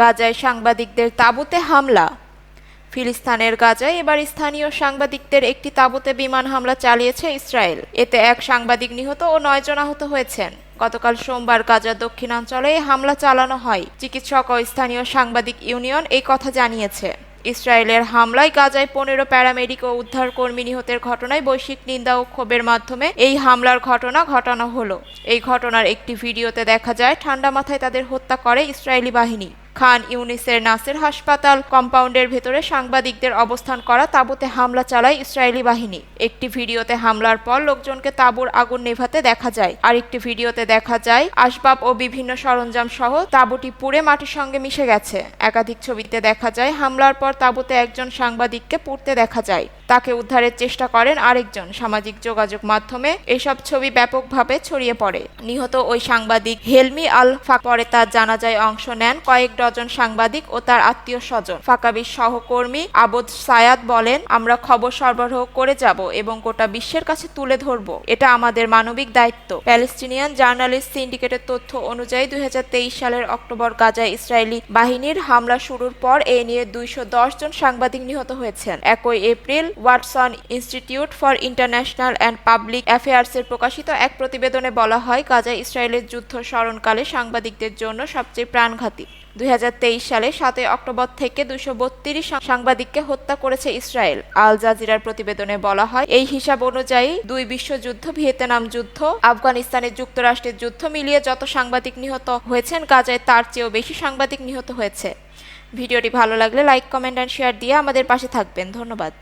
গাজায় সাংবাদিকদের তাঁবুতে হামলা। ফিলিস্তানের গাজায় এবার স্থানীয় সাংবাদিকদের একটি তাঁবুতে বিমান হামলা চালিয়েছে ইসরায়েল। এতে এক সাংবাদিক নিহত ও নয়জন আহত হয়েছেন। গতকাল সোমবার গাজার দক্ষিণাঞ্চলে হামলা চালানো হয়। চিকিৎসক ও স্থানীয় সাংবাদিক ইউনিয়ন এই কথা জানিয়েছে। ইসরায়েলের হামলায় গাজায় পনেরো প্যারামেডিক ও উদ্ধারকর্মী নিহতের ঘটনায় বৈশ্বিক নিন্দা ও ক্ষোভের মাধ্যমে এই হামলার ঘটনা ঘটানো হলো। এই ঘটনার একটি ভিডিওতে দেখা যায়, ঠান্ডা মাথায় তাদের হত্যা করে ইসরায়েলি বাহিনী। খান ইউনিসের নাসের হাসপাতাল কম্পাউন্ডের ভেতরে সাংবাদিকদের অবস্থান করা তাঁবুতে হামলা চালায় ইসরায়েলি বাহিনী। একটি ভিডিওতে হামলার পর লোকজনকে তাঁবুর আগুন নেভাতে দেখা যায়। আরেকটি ভিডিওতে দেখা যায়, আসবাব ও বিভিন্ন সরঞ্জাম সহ তাঁবুটি পুড়ে মাটির সঙ্গে মিশে গেছে। একাধিক ছবিতে দেখা যায়, হামলার পর তাঁবুতে একজন সাংবাদিককে পুড়তে দেখা যায়। তাকে উদ্ধারের চেষ্টা করেন আরেকজন সামাজিক যোগাযোগ মাধ্যমে। এসব ছবি ব্যাপকভাবে ছড়িয়ে পড়ে। নিহত ওই সাংবাদিক হেলমি আল ফাক পরে তার জানাজায় অংশ নেন। কয়েক ডজন সাংবাদিক ও তার আত্মীয় স্বজন। ফাকাবির সহকর্মী আবদ সায়াদ বলেন, আমরা খবর সরবরাহ করে যাব এবং গোটা বিশ্বের কাছে তুলে ধরব। এটা আমাদের মানবিক দায়িত্ব। প্যালেস্টিনিয়ান জার্নালিস্ট সিন্ডিকেটের তথ্য অনুযায়ী দুই সালের অক্টোবর গাজায় ইসরায়েলি বাহিনীর হামলা শুরুর পর এ নিয়ে দুইশো দশ জন সাংবাদিক নিহত হয়েছেন। একই April, Watson Institute for International and Public অ্যাফেয়ার্সের প্রকাশিত এক প্রতিবেদনে বলা হয়, গাজায় ইসরায়েলের যুদ্ধ স্মরণকালে সাংবাদিকদের জন্য সবচেয়ে প্রাণঘাতী। দুই হাজার তেইশ সালে সাতই অক্টোবর থেকে দুশো বত্রিশ সাংবাদিককে হত্যা করেছে ইসরায়েল। আল জাজিরার প্রতিবেদনে বলা হয়, এই হিসাব অনুযায়ী দুই বিশ্বযুদ্ধ, ভিয়েতনাম যুদ্ধ, আফগানিস্তানের যুক্তরাষ্ট্রের যুদ্ধ মিলিয়ে যত সাংবাদিক নিহত হয়েছেন, গাজায় তার চেয়েও বেশি সাংবাদিক নিহত হয়েছে। ভিডিওটি ভালো লাগলে লাইক, কমেন্ট, অ্যান্ড শেয়ার দিয়ে আমাদের পাশে থাকবেন। ধন্যবাদ।